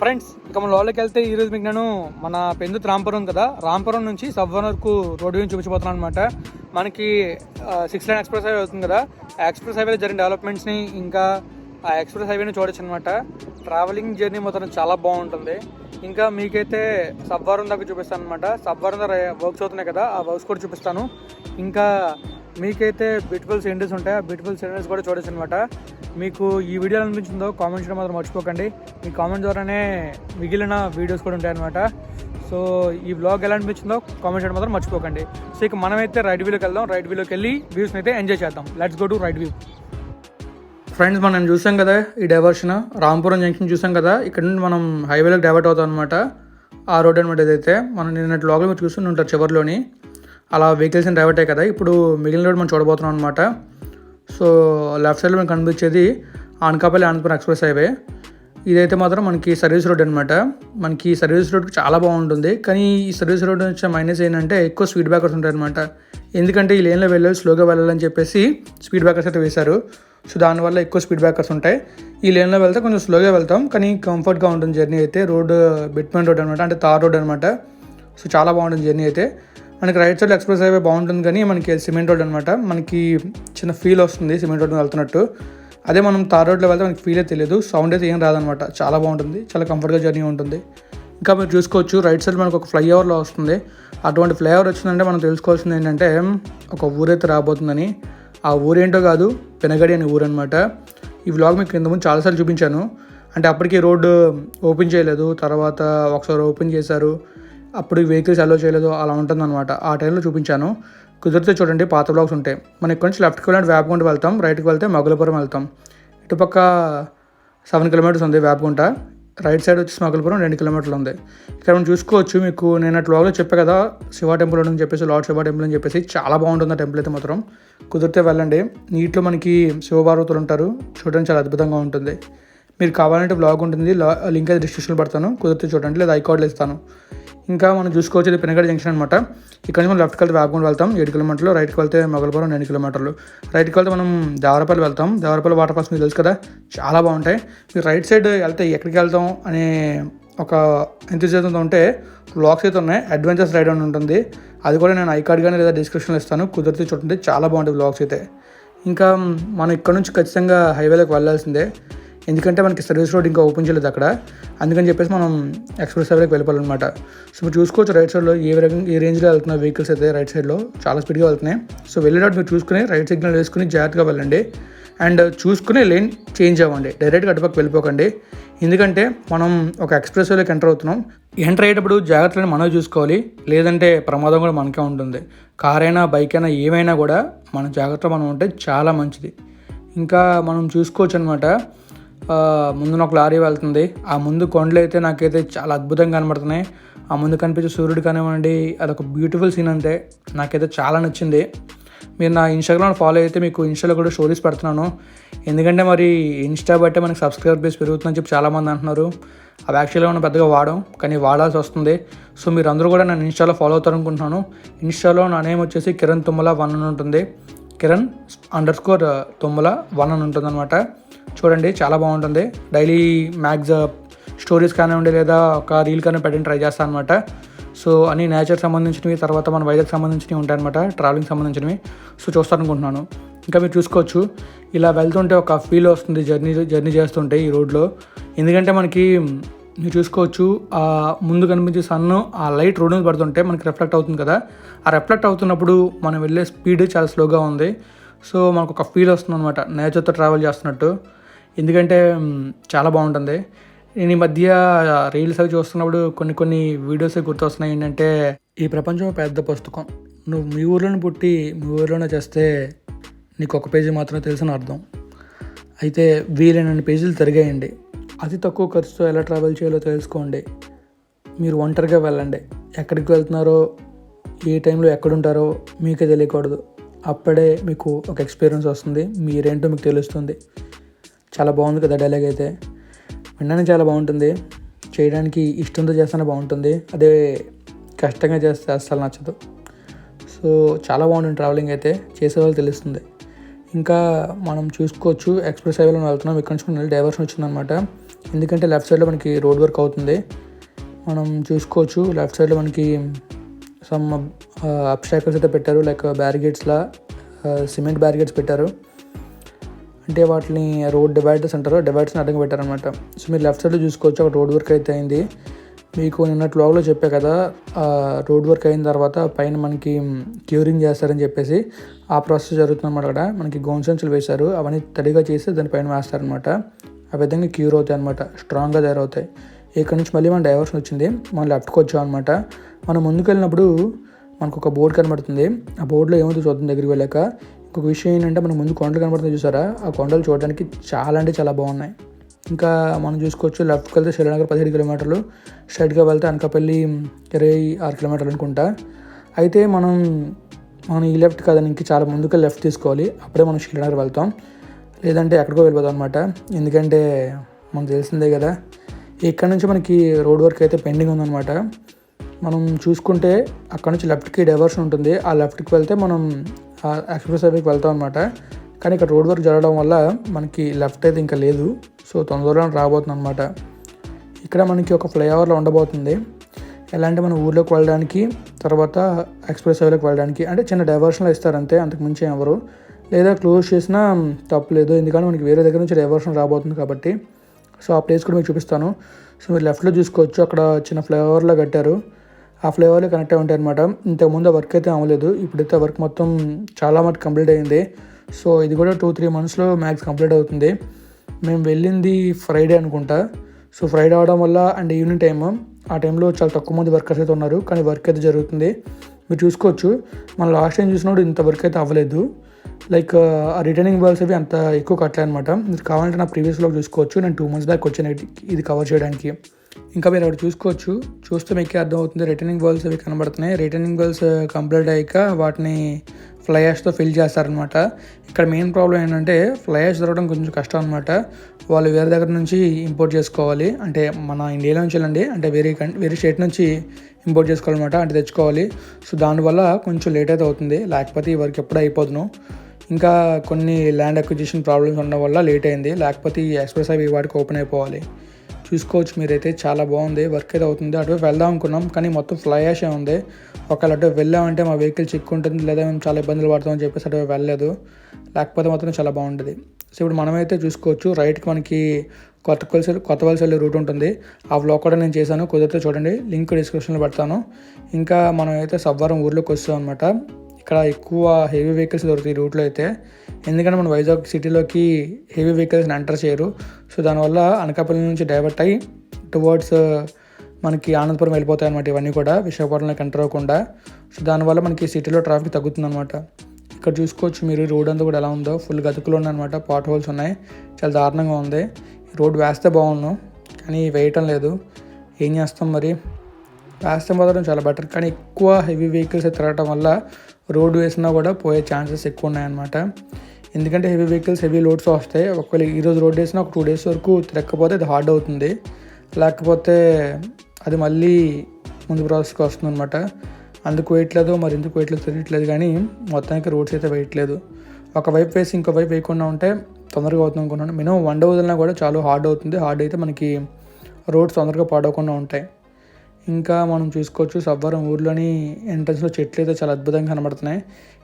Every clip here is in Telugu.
ఫ్రెండ్స్ ఇక మన లోపలికి వెళ్తే ఈరోజు మీకు నేను మన పెందుతు రాంపురం కదా రాంపురం నుంచి సబ్వన్ వరకు రోడ్డు నుంచి చూపించబోతున్నాను అనమాట మనకి సిక్స్ లైన్ ఎక్స్ప్రెస్ హైవే అవుతుంది కదా ఎక్స్ప్రెస్ హైవేలో జరిగిన డెవలప్మెంట్స్ని ఇంకా ఆ ఎక్స్ప్రెస్ హైవేని చూడొచ్చు అనమాట ట్రావెలింగ్ జర్నీ మాత్రం చాలా బాగుంటుంది. ఇంకా మీకైతే సబ్వరం దాకా చూపిస్తాను అనమాట సబ్వరం దగ్గర వర్క్స్ అవుతున్నాయి కదా ఆ వర్క్స్ కూడా చూపిస్తాను. ఇంకా మీకైతే బ్యూటిఫుల్ సీనరీస్ ఉంటాయి. ఆ బ్యూటిఫుల్ సీనరీస్ కూడా చూడొచ్చు అనమాట మీకు ఈ వీడియో అనిపించిందో కామెంట్ చేయడం మాత్రం మర్చిపోకండి. మీ కామెంట్ ద్వారానే మిగిలిన వీడియోస్ కూడా ఉంటాయన్నమాట. సో ఈ బ్లాగ్ ఎలా అనిపించిందో కామెంట్ చేయడం మాత్రం మర్చిపోకండి. సో ఇక మనమైతే రైట్ వ్యూలోకి వెళ్దాం. రైట్ వ్యూలోకి వెళ్ళి వ్యూస్ని అయితే ఎంజాయ్ చేద్దాం. Let's go to right view friends మనం చూసాం కదా ఈ డైవర్షన్ రాంపురం జంక్షన్ చూసాం కదా. ఇక్కడ నుండి మనం హైవేలోకి డైవర్ట్ అవుతాం అనమాట ఆ రోడ్ అనమాట ఏదైతే మనం నిన్నటి లోపల మీరు చూస్తూనే ఉంటారు చివరిలోని. అలా వెహికల్స్ డైవర్ట్ అయ్యాయి కదా. ఇప్పుడు మిగిలిన రోడ్ మనం చూడబోతున్నాం అనమాట సో లెఫ్ట్ సైడ్లో మనకు కనిపించేది అనకాపల్లి అనంతపురం ఎక్స్ప్రెస్ హైవే. ఇదైతే మాత్రం మనకి సర్వీస్ రోడ్ అనమాట మనకి సర్వీస్ రోడ్ చాలా బాగుంటుంది. కానీ ఈ సర్వీస్ రోడ్ వచ్చే మైనస్ ఏంటంటే ఎక్కువ స్పీడ్ బ్రేకర్స్ ఉంటాయి అనమాట ఎందుకంటే ఈ లేన్లో వెళ్ళాలి స్లోగా వెళ్ళాలని చెప్పేసి స్పీడ్ బ్రేకర్స్ అయితే వేశారు. సో దానివల్ల ఎక్కువ స్పీడ్ బ్రేకర్స్ ఉంటాయి. ఈ లేన్లో వెళ్తే కొంచెం స్లోగా వెళ్తాం. కానీ కంఫర్ట్గా ఉంటుంది జర్నీ అయితే. రోడ్ బిట్మెన్ రోడ్ అనమాట అంటే తార్ రోడ్ అనమాట సో చాలా బాగుంటుంది జర్నీ అయితే. మనకి రైట్ సైడ్ ఎక్స్ప్రెస్ హైవే బాగుంటుంది కానీ మనకి సిమెంట్ రోడ్ అనమాట మనకి చిన్న ఫీల్ వస్తుంది సిమెంట్ రోడ్ వెళ్తున్నట్టు. అదే మనం తార్ రోడ్లో వెళ్తే మనకి ఫీలే తెలియదు. సౌండ్ అయితే ఏం రాదనమాట చాలా బాగుంటుంది. చాలా కంఫర్ట్గా జర్నీ ఉంటుంది. ఇంకా మీరు చూసుకోవచ్చు రైట్ సైడ్ మనకు ఒక ఫ్లైఓవర్లో వస్తుంది. అటువంటి ఫ్లైఓవర్ వచ్చిందంటే మనం తెలుసుకోవాల్సింది ఏంటంటే ఒక ఊరైతే రాబోతుందని. ఆ ఊరేంటో కాదు పెనగడి అనే ఊరు అనమాట ఈ వ్లాగ్ మీకు ఇంతకుముందు చాలాసార్లు చూపించాను. అంటే అప్పటికి రోడ్డు ఓపెన్ చేయలేదు. తర్వాత ఒకసారి ఓపెన్ చేశారు. అప్పుడు వెహికల్స్ అలో చేయలేదు అలా ఉంటుందన్నమాట. ఆ టైంలో చూపించాను. కుదిరితే చూడండి పాత బ్లాగ్స్ ఉంటాయి. మనం ఇక్కడ నుంచి లెఫ్ట్కి వెళ్ళి వేపగుంట వెళ్తాం. రైట్కి వెళ్తే మగులపురం వెళ్తాం. ఇటుపక్క సెవెన్ కిలోమీటర్స్ ఉంది వేపగుంట రైట్ సైడ్ వచ్చి మగులపురం రెండు కిలోమీటర్లు ఉంది. ఇక్కడ మనం చూసుకోవచ్చు మీకు నేను అట్లా బ్లాగ్లో చెప్పా కదా శివ టెంపుల్ అని చెప్పేసి లార్డ్ శివ టెంపుల్ అని చెప్పేసి చాలా బాగుంటుంది ఆ టెంపుల్ అయితే మాత్రం. కుదిరితే వెళ్ళండి. నీటిలో మనకి శివభారతులు ఉంటారు. చూడడానికి చాలా అద్భుతంగా ఉంటుంది. మీరు కావాలంటే బ్లాగ్ ఉంటుంది. లా- లింక్ అయితే డిస్క్రిప్షన్లో పెడతాను. కుదిరితే చూడండి లేదా ఐకార్డులు ఇస్తాను. ఇంకా మనం చూసుకోవచ్చు ఇది పెనగడ జంక్షన్ అనమాట ఇక్కడ నుంచి మనం లెఫ్ట్కి వెళ్తే వేపగుండ వెళ్తాం ఏడు కిలోమీటర్లు రైట్కి వెళ్తే మొగలపురం రెండు కిలోమీటర్లు. రైట్కి వెళ్తే మనం దేవరపల్లి వెళ్తాం. దేవరపల్లి వాటర్ ఫాల్స్ మీకు తెలుసు కదా చాలా బాగుంటాయి. మీరు రైట్ సైడ్ వెళ్తే ఎక్కడికి వెళ్తాం అనే ఒక ఎంతసేతంతో ఉంటే బ్లాగ్స్ అయితే ఉన్నాయి. అడ్వెంచర్స్ రైడ్ అని ఉంటుంది. అది కూడా నేను ఐకార్డ్ కానీ లేదా డిస్క్రిప్షన్లో ఇస్తాను. కుదిరితే చూడండి చాలా బాగుంటుంది బ్లాగ్స్ అయితే. ఇంకా మనం ఇక్కడ నుంచి ఖచ్చితంగా హైవేలోకి వెళ్ళాల్సిందే. ఎందుకంటే మనకి సర్వీస్ రోడ్ ఇంకా ఓపెన్ చేయలేదు అక్కడ. అందుకని చెప్పేసి మనం ఎక్స్ప్రెస్ హైవేకి వెళ్ళిపోవాలన్నమాట. సో మీరు చూసుకోవచ్చు రైట్ సైడ్లో ఏ రకంగా ఏ రేంజ్లో వెళ్తున్న వెహికల్స్ అయితే రైట్ సైడ్లో చాలా స్పీడ్గా వెళ్తున్నాయి. సో వెళ్ళేటప్పుడు మీరు చూసుకుని రైట్ సిగ్నల్ వేసుకుని జాగ్రత్తగా వెళ్ళండి. అండ్ చూసుకుని లేన్ చేంజ్ అవ్వండి. డైరెక్ట్గా అటుపక్క వెళ్ళిపోకండి. ఎందుకంటే మనం ఒక ఎక్స్ప్రెస్ వేలోకి ఎంటర్ అవుతున్నాం. ఎంటర్ అయ్యేటప్పుడు జాగ్రత్తలను మనం చూసుకోవాలి. లేదంటే ప్రమాదం కూడా మనకే ఉంటుంది. కార్ అయినా బైక్ అయినా ఏమైనా కూడా మన జాగ్రత్త మనం ఉంటే చాలా మంచిది. ఇంకా మనం చూసుకోవచ్చు అనమాట ముందున ఒక లారీ వెళ్తుంది. ఆ ముందు కొండలు అయితే నాకైతే చాలా అద్భుతంగా కనబడుతున్నాయి. ఆ ముందు కనిపించే సూర్యుడు కానివ్వండి అదొక బ్యూటిఫుల్ సీన్ అంతే. నాకైతే చాలా నచ్చింది. మీరు నా ఇన్స్టాగ్రామ్ ఫాలో అయితే మీకు ఇన్స్టాలో కూడా స్టోరీస్ పెడుతున్నాను. ఎందుకంటే మరి ఇన్స్టా బట్టే మనకి సబ్స్క్రైబర్ బేస్ పెరుగుతుందని చెప్పి చాలామంది అంటున్నారు. అవి యాక్చువల్గా మనం పెద్దగా వాడం కానీ వాడాల్సి వస్తుంది. సో మీరు అందరూ కూడా నన్ను ఇన్స్టాలో ఫాలో అవుతారు అనుకుంటున్నాను ఇన్స్టాలో నా నేమ్ వచ్చేసి కిరణ్ తుమ్మల వన్ అని ఉంటుంది. Kiran underscore Tummala one అని ఉంటుంది అనమాట చూడండి చాలా బాగుంటుంది. డైలీ మ్యాగ్స్ స్టోరీస్ కానివ్వండి లేదా ఒక రీల్ కానీ పెట్టిన ట్రై చేస్తాను అనమాట సో అన్ని నేచర్ సంబంధించినవి తర్వాత మన వైజాగ్ సంబంధించినవి ఉంటాయన్నమాట ట్రావెలింగ్ సంబంధించినవి. సో చూస్తారనుకుంటున్నాను. ఇంకా మీరు చూసుకోవచ్చు. ఇలా వెళ్తుంటే ఒక ఫీల్ వస్తుంది జర్నీ జర్నీ చేస్తుంటే ఈ రోడ్లో. ఎందుకంటే మనకి మీరు చూసుకోవచ్చు ఆ ముందు కనిపించే సన్ ఆ లైట్ రోడ్ మీద పడుతుంటే మనకి రిఫ్లెక్ట్ అవుతుంది కదా. ఆ రిఫ్లెక్ట్ అవుతున్నప్పుడు మనం వెళ్ళే స్పీడ్ చాలా స్లోగా ఉంది. సో మనకు ఒక ఫీల్ వస్తుంది అనమాట నేచర్తో ట్రావెల్ చేస్తున్నట్టు. ఎందుకంటే చాలా బాగుంటుంది. నేను ఈ మధ్య రీల్స్ అవి చూస్తున్నప్పుడు కొన్ని కొన్ని వీడియోస్ గుర్తొస్తున్నాయి. ఏంటంటే ఈ ప్రపంచం పెద్ద పుస్తకం. నువ్వు మీ ఊర్లోనే పుట్టి మీ ఊర్లోనే చేస్తే నీకు ఒక పేజీ మాత్రమే తెలుసని అర్థం. అయితే వీలైనన్ని పేజీలు తిరిగేయండి. అతి తక్కువ ఖర్చుతో ఎలా ట్రావెల్ చేయాలో తెలుసుకోండి. మీరు ఒంటరిగా వెళ్ళండి. ఎక్కడికి వెళ్తున్నారో ఏ టైంలో ఎక్కడుంటారో మీకే తెలియకూడదు. అప్పుడే మీకు ఒక ఎక్స్పీరియన్స్ వస్తుంది. మీరేంటో మీకు తెలుస్తుంది. చాలా బాగుంది కదా డైలాగ్ అయితే. వినడానికి చాలా బాగుంటుంది. చేయడానికి ఇష్టంతో చేస్తేనే బాగుంటుంది. అదే కష్టంగా చేస్తే అస్సలు నచ్చదు. సో చాలా బాగుంటుంది ట్రావెలింగ్ అయితే. చేసే వాళ్ళు తెలుస్తుంది. ఇంకా మనం చూసుకోవచ్చు. ఎక్స్ప్రెస్ హైవేలో వెళ్తున్నాం. ఇక్కడ నుంచి మళ్ళీ డైవర్షన్ వచ్చిందనమాట. ఎందుకంటే లెఫ్ట్ సైడ్లో మనకి రోడ్ వర్క్ అవుతుంది. మనం చూసుకోవచ్చు. లెఫ్ట్ సైడ్లో మనకి సమ్ అబ్స్టాకల్స్ అయితే పెట్టారు లైక్ బ్యారిగేట్స్లా సిమెంట్ బ్యారిగేట్స్ పెట్టారు. అంటే వాటిని రోడ్ డివైడర్స్ అంటారు డివైడర్స్ని అడ్డంగా పెట్టారనమాట సో మీరు లెఫ్ట్ సైడ్లో చూసుకోవచ్చు ఒక రోడ్ వర్క్ అయితే అయింది. మీకు నిన్నటి వ్లాగ్లో చెప్పా కదా రోడ్ వర్క్ అయిన తర్వాత పైన మనకి క్యూరింగ్ చేస్తారని చెప్పేసి ఆ ప్రాసెస్ జరుగుతుందన్నమాట అక్కడ. మనకి గోన్సెన్సులు వేశారు అవన్నీ తడిగా చేసి దానిపైన వేస్తారనమాట ఆ విధంగా క్యూర్ అవుతాయి అనమాట స్ట్రాంగ్గా తయారవుతాయి. ఇక్కడ నుంచి మళ్ళీ మన డైవర్షన్ వచ్చింది మనం లెఫ్ట్కి వచ్చాం అనమాట మనం ముందుకు వెళ్ళినప్పుడు మనకు ఒక బోర్డు కనబడుతుంది. ఆ బోర్డులో ఏమవుతుందో చూద్దాం దగ్గరికి వెళ్ళాక. ఇంకొక విషయం ఏంటంటే మనం ముందు కొండలు కనబడుతుంది చూసారా? ఆ కొండలు చూడడానికి చాలా అంటే చాలా బాగున్నాయి. ఇంకా మనం చూసుకోవచ్చు లెఫ్ట్కి వెళ్తే శ్రీనగర్ పదిహేడు కిలోమీటర్లు. స్ట్రైట్గా వెళ్తే అనకాపల్లి ఇరవై ఆరు కిలోమీటర్లు అనుకుంటా. అయితే మనం మనం ఈ లెఫ్ట్ కాదని ఇంక చాలా ముందుగా లెఫ్ట్ తీసుకోవాలి. అప్పుడే మనం శ్రీనగర్ వెళ్తాం. లేదంటే ఎక్కడికో వెళ్ళిపోతాం అనమాట ఎందుకంటే మనకు తెలిసిందే కదా. ఇక్కడ నుంచి మనకి రోడ్ వర్క్ అయితే పెండింగ్ ఉందన్నమాట. మనం చూసుకుంటే అక్కడ నుంచి లెఫ్ట్కి డైవర్షన్ ఉంటుంది. ఆ లెఫ్ట్కి వెళ్తే మనం ఎక్స్ప్రెస్ హైవేకి వెళ్తాం అనమాట కానీ ఇక్కడ రోడ్ వర్క్ జరగడం వల్ల మనకి లెఫ్ట్ అయితే ఇంకా లేదు. సో తొందరలో రాబోతుంది అనమాట ఇక్కడ మనకి ఒక ఫ్లైఓవర్లో ఉండబోతుంది. ఎలా అంటే మన ఊర్లోకి వెళ్ళడానికి తర్వాత ఎక్స్ప్రెస్ హైవేలోకి వెళ్ళడానికి అంటే చిన్న డైవర్షన్లో ఇస్తారు అంతే ఎవరు లేదా క్లోజ్ చేసినా తప్పలేదు. ఎందుకంటే మనకి వేరే దగ్గర నుంచి డైవర్షన్ రాబోతుంది కాబట్టి. సో ఆ ప్లేస్ కూడా మీకు చూపిస్తాను. సో మీరు లెఫ్ట్లో చూసుకోవచ్చు. అక్కడ చిన్న ఫ్లైఓవర్లో కట్టారు. ఆ ఫ్లైఓవర్లో కనెక్ట్ అయి ఉంటాయి అనమాట ఇంతకుముందు వర్క్ అయితే అవ్వలేదు. ఇప్పుడైతే వర్క్ మొత్తం చాలా మటు కంప్లీట్ అయింది. సో ఇది కూడా టూ త్రీ మంత్స్లో మ్యాక్స్ కంప్లీట్ అవుతుంది. మేము వెళ్ళింది ఫ్రైడే అనుకుంటా. సో ఫ్రైడే అవడం వల్ల అండ్ ఈవినింగ్ టైమ్ ఆ టైంలో చాలా తక్కువ మంది వర్కర్స్ అయితే ఉన్నారు. కానీ వర్క్ అయితే జరుగుతుంది. మీరు చూసుకోవచ్చు. మనం లాస్ట్ టైం చూసినప్పుడు ఇంత వర్క్ అయితే అవ్వలేదు. లైక్ ఆ రిటర్నింగ్ బాల్స్ అవి అంత ఎక్కువ కట్టలే అనమాట మీరు కావాలంటే నా ప్రీవియస్లో చూసుకోవచ్చు. నేను టూ మంత్స్ బ్యాక్ వచ్చాను ఇది కవర్ చేయడానికి. ఇంకా మీరు అక్కడ చూసుకోవచ్చు. చూస్తే మీకు అర్థమవుతుంది. రిటర్నింగ్ బాల్స్ అవి కనబడుతున్నాయి. రిటర్నింగ్ బాల్స్ కంప్లీట్ అయ్యాక వాటిని ఫ్లయాష్తో ఫిల్ చేస్తారనమాట ఇక్కడ మెయిన్ ప్రాబ్లం ఏంటంటే ఫ్లయాష్ దొరకడం కొంచెం కష్టం అనమాట వాళ్ళు వేరే దగ్గర నుంచి ఇంపోర్ట్ చేసుకోవాలి. అంటే మన ఇండియాలో నుంచి వెళ్ళండి. అంటే వేరే వేరే స్టేట్ నుంచి ఇంపోర్ట్ చేసుకోవాలన్నమాట. అంటే తెచ్చుకోవాలి. సో దానివల్ల కొంచెం లేట్ అయితే అవుతుంది. లేకపోతే ఈ వర్క్ ఎప్పుడు అయిపోదును. ఇంకా కొన్ని ల్యాండ్ అక్విజిషన్ ప్రాబ్లమ్స్ ఉండడం వల్ల లేట్ అయింది. లేకపోతే ఈ ఎక్స్ప్రెస్ హైవే వాటికి ఓపెన్ అయిపోవాలి. చూసుకోవచ్చు మీరైతే. చాలా బాగుంది. వర్క్ అయితే అవుతుంది. అటువైపు వెళ్దాం అనుకున్నాం కానీ మొత్తం ఫ్లై యాషే ఉంది. ఒకవేళ అటు వెళ్ళామంటే మా వెహికల్ చిక్కుంటుంది లేదా మేము చాలా ఇబ్బందులు పడతామని చెప్పేసి అటు వెళ్ళలేదు. లేకపోతే మాత్రం చాలా బాగుంటుంది సో ఇప్పుడు మనమైతే చూసుకోవచ్చు రైట్కి మనకి కొత్త కొలిసి కొత్త వలస వెళ్ళే రూట్ ఉంటుంది. ఆ బ్లాగ్ కూడా నేను చేశాను. కుదిరితే చూడండి లింక్ డిస్క్రిప్షన్లో పెడతాను. ఇంకా మనం అయితే సవ్వరం ఊర్లోకి వస్తాం అనమాట ఇక్కడ ఎక్కువ హెవీ వెహికల్స్ దొరుకుతాయి రూట్లో అయితే. ఎందుకంటే మన వైజాగ్ సిటీలోకి హెవీ వెహికల్స్ని ఎంటర్ చేయరు. సో దానివల్ల అనకాపల్లి నుంచి డైవర్ట్ అయ్యి టువర్డ్స్ uh, మనకి ఆనందపురం వెళ్ళిపోతాయి అనమాట ఇవన్నీ కూడా విశాఖపట్నంలోకి ఎంటర్ అవ్వకుండా. సో దానివల్ల మనకి సిటీలో ట్రాఫిక్ తగ్గుతుంది అనమాట ఇక్కడ చూసుకోవచ్చు మీరు రోడ్ అంతా కూడా ఎలా ఉందో. ఫుల్ గతుకులు ఉన్నాయన్నమాట పాట్ హోల్స్ ఉన్నాయి. చాలా దారుణంగా ఉంది. రోడ్ వేస్తే బాగున్నాం కానీ వేయటం లేదు. ఏం చేస్తాం మరి? వేస్తే మాత్రం చాలా బెటర్. కానీ ఎక్కువ హెవీ వెహికల్స్ తిరగటం వల్ల రోడ్డు వేసినా కూడా పోయే ఛాన్సెస్ ఎక్కువ ఉన్నాయన్నమాట. ఎందుకంటే హెవీ వెహికల్స్ హెవీ లోడ్స్ వస్తాయి ఒకవేళ ఈరోజు రోడ్ వేసినా ఒక టూ డేస్ వరకు తిరగకపోతే అది హార్డ్ అవుతుంది. లేకపోతే అది మళ్ళీ ముందు ప్రాసెస్కి వస్తుంది అనమాట అందుకు వేయట్లేదు మరి ఎందుకు వేయట్లేదు తెలియట్లేదు కానీ మొత్తానికి రోడ్స్ అయితే వేయట్లేదు. ఒక వైపు వేసి ఇంకో వైపు వేయకుండా ఉంటే తొందరగా అవుతుంది అనుకున్నాను మినిమం వన్ డే వదిలినా కూడా చాలా హార్డ్ అవుతుంది. హార్డ్ అయితే మనకి రోడ్స్ తొందరగా పాడవకుండా ఉంటాయి. ఇంకా మనం చూసుకోవచ్చు సవ్వరం ఊర్లోని ఎంట్రన్స్లో చెట్లు అయితే చాలా అద్భుతంగా కనబడుతున్నాయి.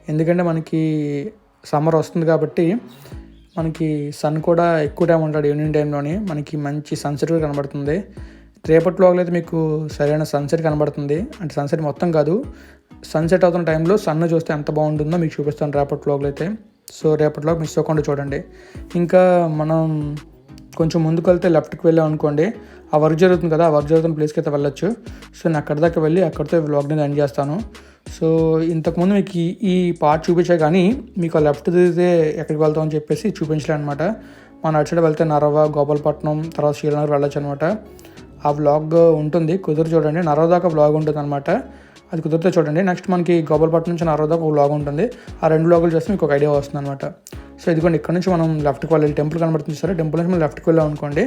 ఎందుకంటే మనకి సమ్మర్ వస్తుంది కాబట్టి మనకి సన్ కూడా ఎక్కువ టైం ఉంటాడు ఈవినింగ్ టైంలోని. మనకి మంచి సన్సెట్ కూడా కనబడుతుంది. రేపటి అయితే మీకు సరైన సన్సెట్ కనబడుతుంది. అంటే సన్సెట్ మొత్తం కాదు సన్సెట్ అవుతున్న టైంలో సన్ చూస్తే ఎంత బాగుంటుందో మీకు చూపిస్తాను రేపటి అయితే. సో రేపటిలో మిస్ అవ్వకుండా చూడండి. ఇంకా మనం కొంచెం ముందుకు వెళ్తే లెఫ్ట్కి వెళ్ళాం అనుకోండి ఆ వర్క్ జరుగుతుంది కదా ఆ వర్క్ జరుగుతున్న ప్లేస్కి అయితే వెళ్ళొచ్చు. సో నేను అక్కడి దాకా వెళ్ళి అక్కడితో వ్లాగ్ని ఎండ్ చేస్తాను. సో ఇంతకుముందు మీకు ఈ పార్ట్ చూపించా కానీ మీకు ఆ లెఫ్ట్ తిరిగితే ఎక్కడికి వెళ్తాం అని చెప్పేసి చూపించలే అనమాట మన అటు సైడ్ వెళ్తే నరవ గోపాలపట్నం తర్వాత శ్రీనగర్ వెళ్ళొచ్చు అనమాట ఆ వ్లాగ్ ఉంటుంది కుదురు చూడండి. నరవ దాకా వ్లాగ్ ఉంటుంది అనమాట అది కుదిరితే చూడండి. నెక్స్ట్ మనకి గోపాలపట్నం నుంచి నరవ దాకా ఒక వ్లాగ్ ఉంటుంది. ఆ రెండు వ్లాగులు చేస్తే మీకు ఒక ఐడియా వస్తుంది అనమాట సో ఇదిగోండి ఇక్కడ నుంచి మనం లెఫ్ట్కి వెళ్ళాలి. టెంపుల్ కనబడుతుంది సరే టెంపుల్ నుంచి మనం లెఫ్ట్కి వెళ్ళాం అనుకోండి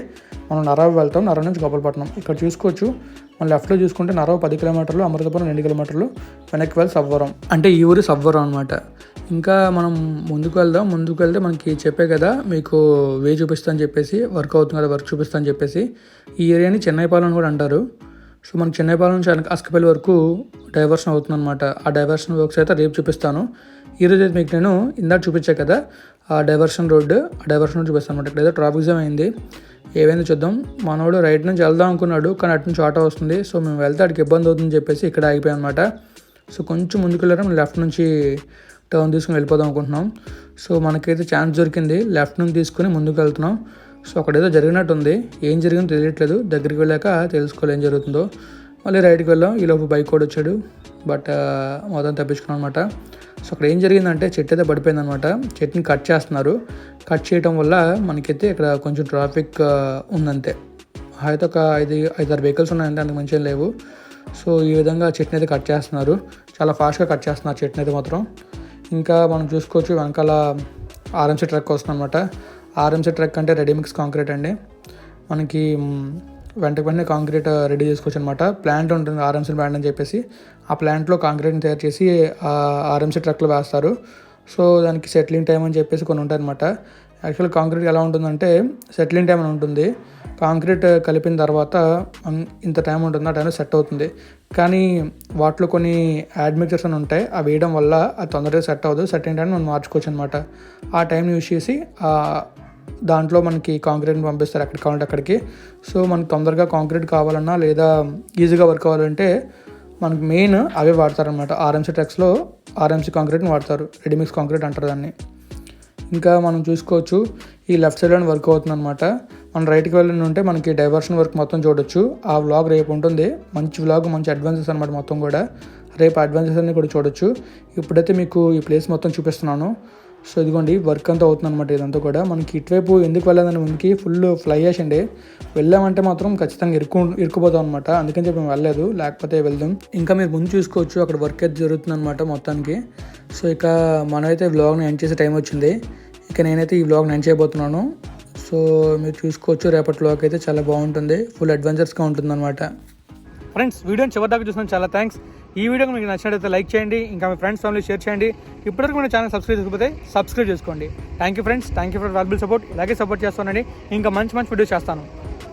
మనం నరవ వెళ్తాం. నరవ నుంచి గోపాలపట్నం. ఇక్కడ చూసుకోవచ్చు మనం లెఫ్ట్లో చూసుకుంటే నరవ పది కిలోమీటర్లు అమృతపురం రెండు కిలోమీటర్లు వెనక్కి వెళ్ళి సవ్వరం. అంటే ఈ ఊరు సవ్వరం అనమాట ఇంకా మనం ముందుకు వెళ్దాం. ముందుకు వెళ్తే మనకి చెప్పే కదా మీకు వే చూపిస్తాను అని చెప్పేసి వర్క్ అవుతుంది కదా వర్క్ చూపిస్తాను అని చెప్పేసి. ఈ ఏరియాని చెన్నైపాలెం అని కూడా అంటారు. సో మనకి చెన్నైపాలెం నుంచి అస్కపల్లి వరకు డైవర్షన్ అవుతుంది అనమాట ఆ డైవర్షన్ వర్క్స్ అయితే రేపు చూపిస్తాను. ఈరోజు అయితే మీకు నేను ఇందాక చూపించా కదా ఆ డైవర్షన్ రోడ్డు ఆ డైవర్షన్ రోడ్ చూపిస్తాను అనమాట ఇక్కడ ఏదో ట్రాఫిక్ జామ్ అయింది. ఏమైందో చూద్దాం. మనోడు రైట్ నుంచి వెళ్దాం అనుకున్నాడు కానీ అటు నుంచి ఆటో వస్తుంది. సో మేము వెళ్తే అడికి ఇబ్బంది అవుతుందని చెప్పేసి ఇక్కడ ఆగిపోయాం అనమాట సో కొంచెం ముందుకు వెళ్ళారు లెఫ్ట్ నుంచి టర్న్ తీసుకుని వెళ్ళిపోదాం అనుకుంటున్నాం. సో మనకైతే ఛాన్స్ దొరికింది. లెఫ్ట్ నుంచి తీసుకుని ముందుకు వెళ్తున్నాం. సో అక్కడ ఏదో జరిగినట్టుంది. ఏం జరిగిందో తెలియట్లేదు. దగ్గరికి వెళ్ళాక తెలుసుకోవాలి ఏం జరుగుతుందో. మళ్ళీ రైట్కి వెళ్ళాం. ఈలోపు బైక్ కూడా వచ్చాడు. బట్ మొత్తం తప్పించుకున్నాం అనమాట సో అక్కడ ఏం జరిగిందంటే చెట్టు అయితే పడిపోయింది అనమాట చెట్టుని కట్ చేస్తున్నారు. కట్ చేయడం వల్ల మనకైతే ఇక్కడ కొంచెం ట్రాఫిక్ ఉందంతే. అయితే ఒక ఐదు ఐదారు వెహికల్స్ ఉన్నాయంటే అంతకు మంచిగా లేవు. సో ఈ విధంగా చెట్టుని అయితే కట్ చేస్తున్నారు. చాలా ఫాస్ట్గా కట్ చేస్తున్నారు చెట్టుని అయితే మాత్రం. ఇంకా మనం చూసుకోవచ్చు వెనకాల ఆర్ఎంసీ ట్రక్ వస్తుంది అనమాట ఆర్ఎంసీ ట్రక్ అంటే రెడీమిక్స్ కాంక్రీట్ అండి. మనకి వెంటకి వెంట వెంటనే కాంక్రీట్ uh, రెడీ చేసుకోవచ్చు అనమాట ప్లాంట్ ఉంటుంది ఆర్ఎంసీ ప్లాంట్ అని చెప్పేసి. ఆ ప్లాంట్లో కాంక్రీట్ని తయారు చేసి ఆ ఆర్ఎంసీ ట్రక్లో వేస్తారు. సో దానికి సెటిలింగ్ టైం అని చెప్పేసి కొన్ని ఉంటాయి అనమాట యాక్చువల్ కాంక్రీట్ ఎలా ఉంటుందంటే సెటిలింగ్ టైం అని ఉంటుంది. కాంక్రీట్ కలిపిన తర్వాత ఇంత టైం ఉంటుంది ఆ టైంలో సెట్ అవుతుంది. కానీ వాటిలో కొన్ని యాడ్మిక్చర్స్ అని ఉంటాయి. అవి వేయడం వల్ల అది తొందరగా సెట్ అవ్వదు. సెట్ అయిన టైం మనం మార్చుకోవచ్చు అనమాట ఆ టైం యూజ్ చేసి దాంట్లో మనకి కాంక్రీట్ని పంపిస్తారు ఎక్కడికి కావాలంటే అక్కడికి. సో మనకి తొందరగా కాంక్రీట్ కావాలన్నా లేదా ఈజీగా వర్క్ అవ్వాలంటే మనకు మెయిన్ అవే వాడతారనమాట ఆర్ఎంసీ ట్రక్స్లో ఆర్ఎంసీ కాంక్రీట్ని వాడతారు. రెడీమిక్స్ కాంక్రీట్ అంటారు దాన్ని. ఇంకా మనం చూసుకోవచ్చు ఈ లెఫ్ట్ సైడ్లో వర్క్ అవుతుందన్నమాట. మనం రైట్కి వెళ్ళి ఉంటే మనకి డైవర్షన్ వర్క్ మొత్తం చూడొచ్చు. ఆ వ్లాగ్ రేపు ఉంటుంది. మంచి వ్లాగ్ మంచి అడ్వాన్సెస్ అనమాట మొత్తం కూడా. రేపు అడ్వాన్సెస్ అన్ని కూడా చూడొచ్చు. ఇప్పుడైతే మీకు ఈ ప్లేస్ మొత్తం చూపిస్తున్నాను. సో ఇదిగోండి వర్క్ అంతా అవుతుంది అనమాట ఇదంతా కూడా. మనకి ఇటువైపు ఎందుకు వెళ్ళాలని ముందుకి ఫుల్ ఫ్లై అండి. వెళ్ళామంటే మాత్రం ఖచ్చితంగా ఇరుకు ఇరుక్కుపోతాం అనమాట అందుకని చెప్పి మేము వెళ్ళలేదు. లేకపోతే వెళ్దాం. ఇంకా మీరు ముందు చూసుకోవచ్చు అక్కడ వర్క్ అయితే జరుగుతుంది అనమాట మొత్తానికి. సో ఇక మనమైతే వ్లాగ్ని ఎండ్ చేసే టైం వచ్చింది. ఇక నేనైతే ఈ వ్లాగ్ని ఎండ్ చేయబోతున్నాను. సో మీరు చూసుకోవచ్చు రేపటి వ్లాగ్ అయితే చాలా బాగుంటుంది. ఫుల్ అడ్వెంచర్స్గా ఉంటుంది అనమాట ఫ్రెండ్స్ వీడియోని చివరి దాకా చాలా థ్యాంక్స్ ఈ వీడియో మీకు నచ్చినట్లయితే లైక్ చేయండి ఇంకా మీ ఫ్రెండ్స్ ఫ్యామిలీ షేర్ చేయండి. ఇప్పటివరకు మన ఛానల్ సబ్స్క్రైబ్ చేసుకోకపోతే సబ్స్క్రైబ్ చేసుకోండి. Thank you friends thank you for valuable support ఇలాగే సపోర్ట్ చేస్తానండి. ఇంకా మంచి మంచి వీడియోస్ చేస్తాను.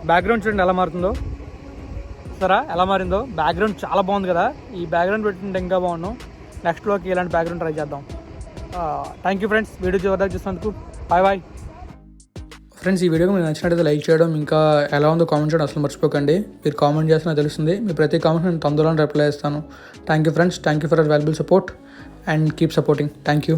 బ్యాక్గ్రౌండ్ చూడండి ఎలా మారుతుందో. సరా ఎలా మారిందో. బ్యాక్గ్రౌండ్ చాలా బాగుంది కదా. ఈ బ్యాక్గ్రౌండ్ పెట్టింటే ఇంకా బాగున్నాను నెక్స్ట్లోకి ఇలాంటి బ్యాక్గ్రౌండ్ ట్రై చేద్దాం. థ్యాంక్ యూ ఫ్రెండ్స్ వీడియో చివరిదాకా చూసినందుకు. బాయ్ బాయ్ ఫ్రెండ్స్ ఈ వీడియో మీకు నచ్చినట్టయితే లైక్ చేయడం ఇంకా ఎలా ఉందో కామెంట్ చేయడం అసలు మర్చిపోకండి. మీరు కామెంట్ చేస్తే నాకు తెలుస్తుంది. మీ ప్రతి కామెంట్ నేను తొందరలో రిప్లై ఇస్తాను thank you friends thank you for valuable support and keep supporting thank you